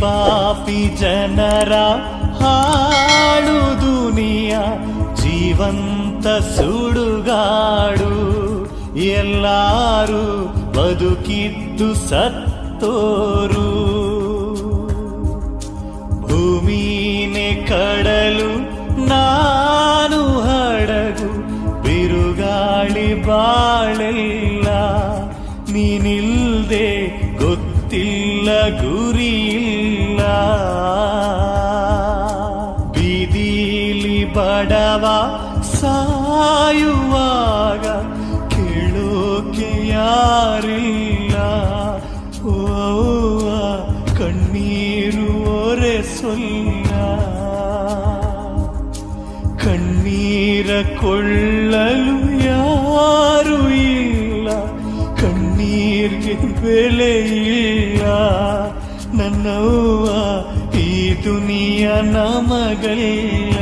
ಪಾಪಿ ಜನರ ಹಾಡು ದುನಿಯ, ಜೀವಂತ ಸುಡುಗಾಡು. ಎಲ್ಲಾರು ಬದುಕಿದ್ದು ಸತ್ತೋರು. ಭೂಮಿನೇ ಕಡಲು ನಾನು ಹಡಗು, ಬಿರುಗಾಳಿ ಬಾಳೆಲ್ಲ ನೀನಿಲ್ದೆ ಗೊತ್ತಿಲ್ಲ ಗುರಿಯಿಲ್ಲ. ಸಾಯುವಾಗ ಕೇಳೋಕೆ ಯಾರಿಲ್ಲ. ಓ ಕಣ್ಣೀರು ಒರೆ ಒರೆಸೊಲ್ಲ. ಕಣ್ಣೀರ ಕೊಳ್ಳಲು ಯಾರು ಇಲ್ಲ. ಕಣ್ಣೀರ್ಗೆ ಬೆಲೆಯಿಲ್ಲ ನನ್ನವ್ವ ಈ ದುನಿಯ ನಮಗಲ್ಲ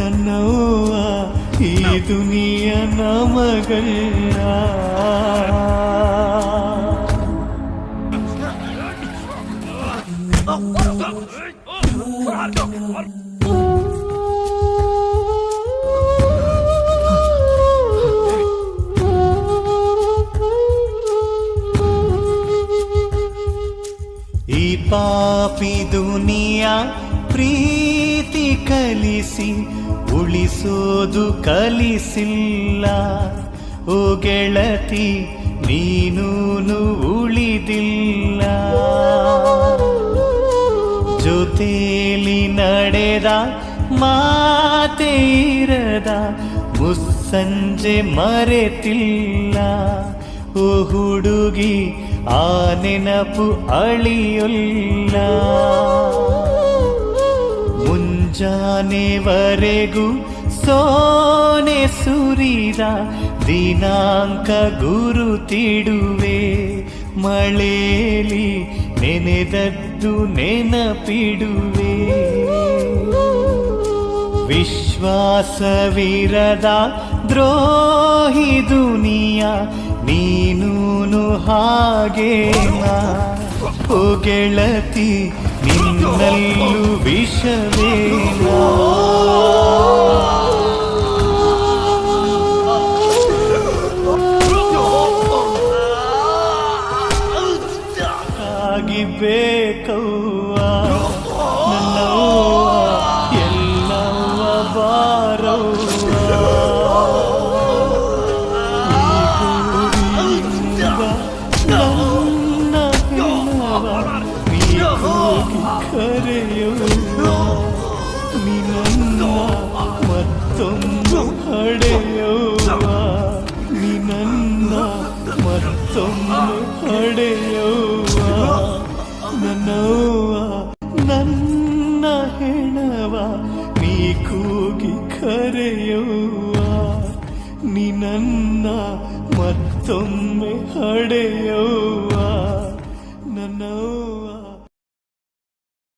ನನ್ನವ್ವ ಈ ದುನಿಯ ನಮಗಲ್ಲ ಪಾಪಿ ದುನಿಯ ಪ್ರೀತಿ ಕಲಿಸಿ, ಉಳಿಸೋದು ಕಲಿಸಿಲ್ಲ. ಓ ಗೆಳತಿ, ನೀನೂನು ಉಳಿದಿಲ್ಲ. ಜೊತೇಲಿ ನಡೆದ ಮಾತೇರದ ಮುಸ್ಸಂಜೆ ಮರೆತಿಲ್ಲ. ಓ ಹುಡುಗಿ ಆ ನೆನಪು ಅಳಿಯುಲ್ಲ. ಮುಂಜಾನೆವರೆಗೂ ಸೋನೆ ಸುರಿದ ದಿನಾಂಕ ಗುರುತಿಡುವೆ ಮಳೆಯಲ್ಲಿ ನೆನೆದದ್ದು ನೆನಪಿಡುವೆ. ವಿಶ್ವಾಸವಿರದ ದ್ರೋಹಿ ದುನಿಯ ನೀನೂನು ಹಾಗೇನಾ ಓ ಗೆಳತಿ ನಿನ್ನಲ್ಲೂ ಆಗಿ ಬೇಕವ್ವ ಮತ್ತೊಂದು ಹಡೆಯುವ ನನ್ನ ಹೆಣವ ನೀ ಕೂಗಿ ಮತ್ತೊಮ್ಮೆ ಹಡೆಯುವ ನನ್ನವ್ವ.